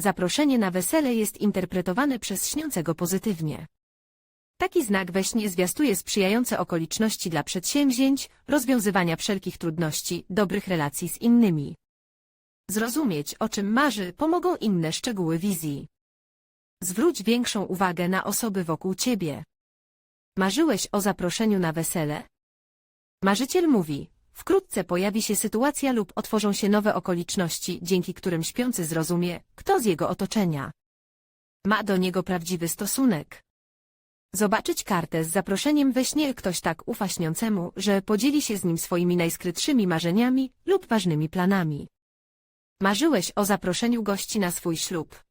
Zaproszenie na wesele jest interpretowane przez śniącego pozytywnie. Taki znak we śnie zwiastuje sprzyjające okoliczności dla przedsięwzięć, rozwiązywania wszelkich trudności, dobrych relacji z innymi. Zrozumieć, o czym marzy, pomogą inne szczegóły wizji. Zwróć większą uwagę na osoby wokół ciebie. Marzyłeś o zaproszeniu na wesele? Marzyciel mówi, wkrótce pojawi się sytuacja lub otworzą się nowe okoliczności, dzięki którym śpiący zrozumie, kto z jego otoczenia ma do niego prawdziwy stosunek. Zobaczyć kartę z zaproszeniem we śnie ktoś tak ufa śniącemu, że podzieli się z nim swoimi najskrytszymi marzeniami lub ważnymi planami. Marzyłeś o zaproszeniu gości na swój ślub.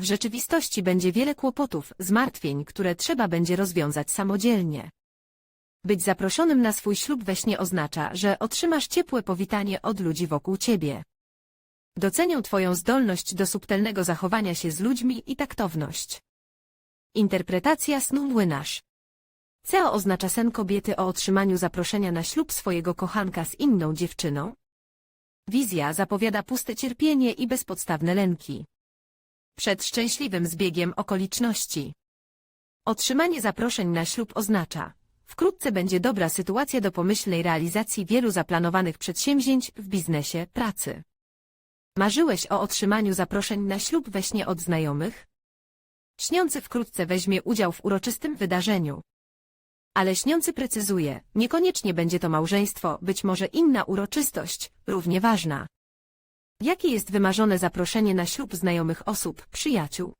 W rzeczywistości będzie wiele kłopotów, zmartwień, które trzeba będzie rozwiązać samodzielnie. Być zaproszonym na swój ślub we śnie oznacza, że otrzymasz ciepłe powitanie od ludzi wokół ciebie. Docenią Twoją zdolność do subtelnego zachowania się z ludźmi i taktowność. Interpretacja snu młynarz. CEO oznacza sen kobiety o otrzymaniu zaproszenia na ślub swojego kochanka z inną dziewczyną. Wizja zapowiada puste cierpienie i bezpodstawne lęki. Przed szczęśliwym zbiegiem okoliczności. Otrzymanie zaproszeń na ślub oznacza, wkrótce będzie dobra sytuacja do pomyślnej realizacji wielu zaplanowanych przedsięwzięć w biznesie, pracy. Marzyłeś o otrzymaniu zaproszeń na ślub we śnie od znajomych? Śniący wkrótce weźmie udział w uroczystym wydarzeniu. Ale śniący precyzuje, niekoniecznie będzie to małżeństwo, być może inna uroczystość, równie ważna. Jakie jest wymarzone zaproszenie na ślub znajomych osób, przyjaciół?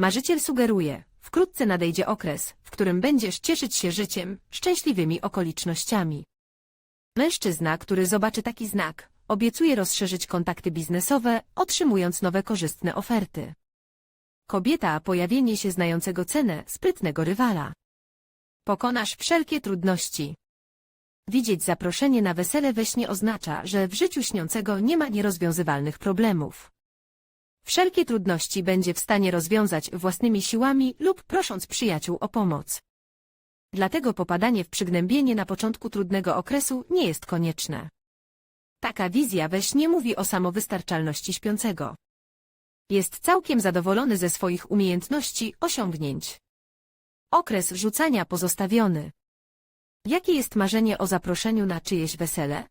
Marzyciel sugeruje, wkrótce nadejdzie okres, w którym będziesz cieszyć się życiem, szczęśliwymi okolicznościami. Mężczyzna, który zobaczy taki znak, obiecuje rozszerzyć kontakty biznesowe, otrzymując nowe korzystne oferty. Kobieta pojawienie się znającego cenę, sprytnego rywala. Pokonasz wszelkie trudności. Widzieć zaproszenie na wesele we śnie oznacza, że w życiu śniącego nie ma nierozwiązywalnych problemów. Wszelkie trudności będzie w stanie rozwiązać własnymi siłami lub prosząc przyjaciół o pomoc. Dlatego popadanie w przygnębienie na początku trudnego okresu nie jest konieczne. Taka wizja we śnie mówi o samowystarczalności śpiącego. Jest całkiem zadowolony ze swoich umiejętności, osiągnięć. Okres rzucania pozostawiony. Jakie jest marzenie o zaproszeniu na czyjeś wesele?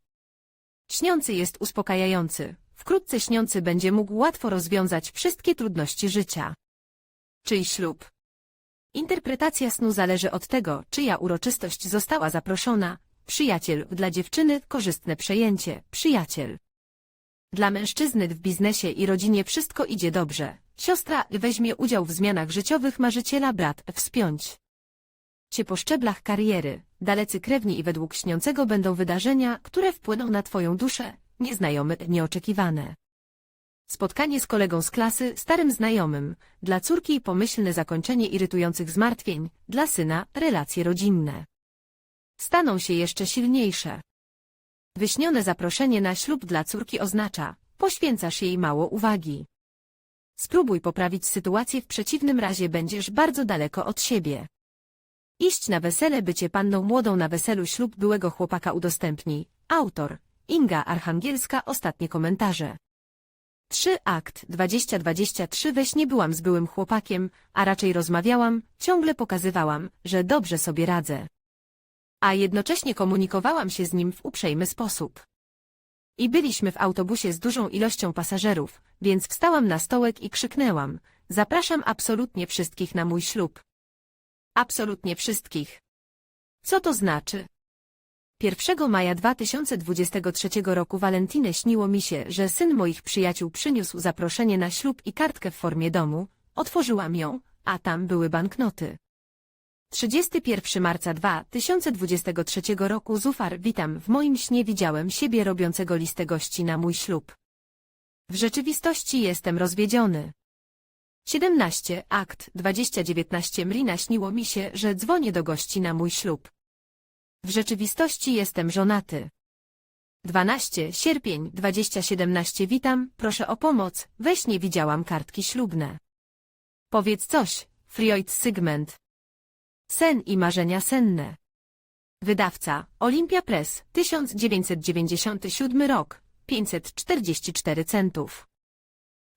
Śniący jest uspokajający. Wkrótce śniący będzie mógł łatwo rozwiązać wszystkie trudności życia. Czyj ślub? Interpretacja snu zależy od tego, czyja uroczystość została zaproszona. Przyjaciel, dla dziewczyny korzystne przejęcie, przyjaciel. Dla mężczyzny w biznesie i rodzinie wszystko idzie dobrze. Siostra weźmie udział w zmianach życiowych marzyciela brat wspiąć. Cię po szczeblach kariery, dalecy krewni i według śniącego będą wydarzenia, które wpłyną na twoją duszę, nieznajome, nieoczekiwane. Spotkanie z kolegą z klasy, starym znajomym, dla córki pomyślne zakończenie irytujących zmartwień, dla syna relacje rodzinne. Staną się jeszcze silniejsze. Wyśnione zaproszenie na ślub dla córki oznacza, poświęcasz jej mało uwagi. Spróbuj poprawić sytuację, w przeciwnym razie będziesz bardzo daleko od siebie. Iść na wesele bycie panną młodą na weselu ślub byłego chłopaka udostępni. Autor Inga Archangielska Ostatnie komentarze 3 akt 2023 we śnie byłam z byłym chłopakiem, a raczej rozmawiałam, ciągle pokazywałam, że dobrze sobie radzę. A jednocześnie komunikowałam się z nim w uprzejmy sposób. I byliśmy w autobusie z dużą ilością pasażerów, więc wstałam na stołek i krzyknęłam, zapraszam absolutnie wszystkich na mój ślub. Absolutnie wszystkich. Co to znaczy? 1 maja 2023 roku Walentynę śniło mi się, że syn moich przyjaciół przyniósł zaproszenie na ślub i kartkę w formie domu, otworzyłam ją, a tam były banknoty. 31 marca 2023 roku Zufar witam w moim śnie widziałem siebie robiącego listę gości na mój ślub. W rzeczywistości jestem rozwiedziony. 17. Akt 2019 Mrina śniło mi się, że dzwonię do gości na mój ślub. W rzeczywistości jestem żonaty. 12. Sierpień 2017 Witam, proszę o pomoc, weź nie widziałam kartki ślubne. Powiedz coś, Freud Sygment. Sen i marzenia senne. Wydawca Olimpia Press 1997 rok 544 centów.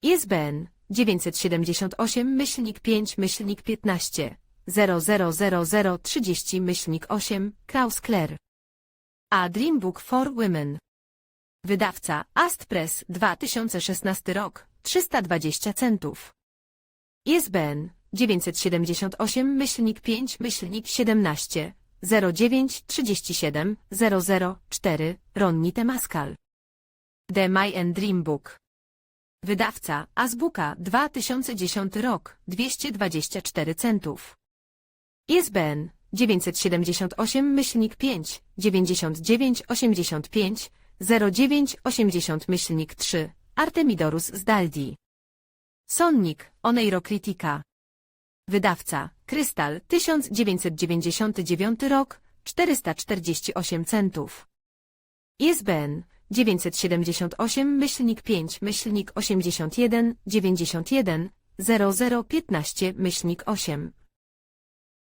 ISBN 978 myślnik 5 myślnik 15 000030 myślnik 8 Kraus Clare. A Dream Book for Women. Wydawca Ast Press 2016 rok 320 centów. ISBN 978 myślnik 5 myślnik 17 09 37 004 Ronni Temaskal. The My and Dream Book. Wydawca Azbuka 2010 rok 224 centów. ISBN 978 myślnik 5 99 85 09 80 myślnik 3 Artemidorus z Daldi. Sonnik Oneiro Critica. Wydawca Krystal 1999 rok 448 centów. ISBN 978 myślnik 5 myślnik 81 91 0015 myślnik 8